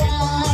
Yeah.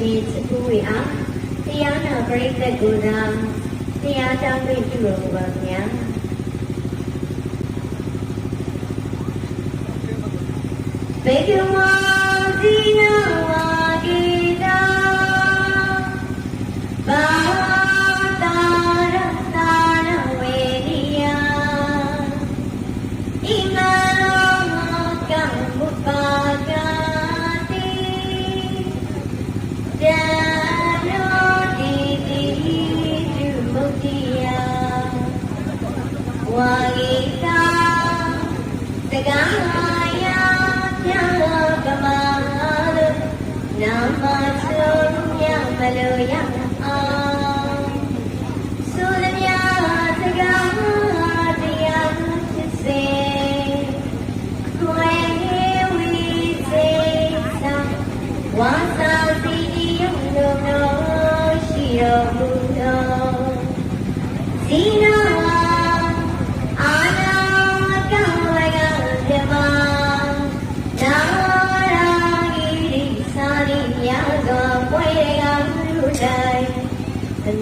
ရေးစကူဝေအားတရားနာပရိသတ်ကိုသာတရားတောင်းပေးပြုတော်မူပါဗျာဘေကမာဒီ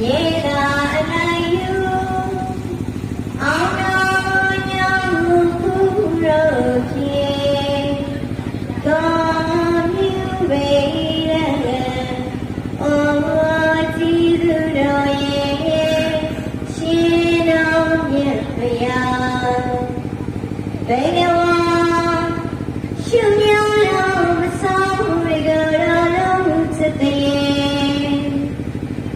မြေသာအန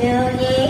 就你。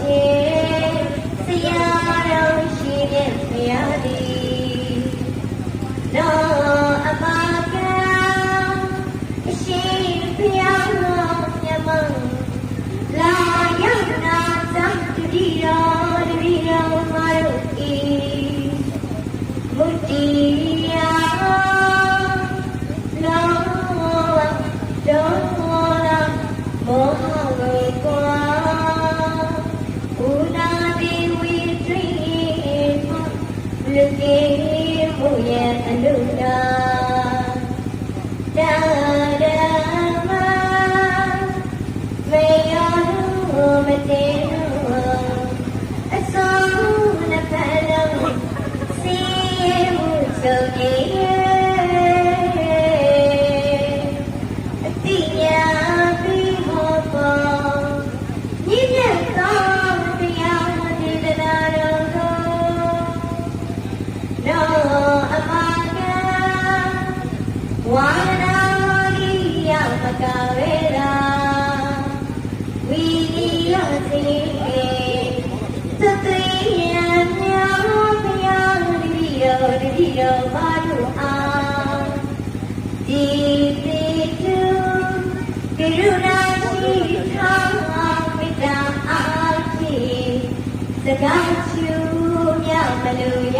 ကေမှုရဲ့အလူတာတာရမမေယောမတေနောအစောနဖလောစီမှုဆုံး ဝါနာရိယမကဝေရာဝိနိယသိကေသတိယံညာမယရိယောရိယောဘာတုအာဒီတိတုကရုဏာတိသာမေတ္တာအာတိသဂတ်ယုမြမလူယ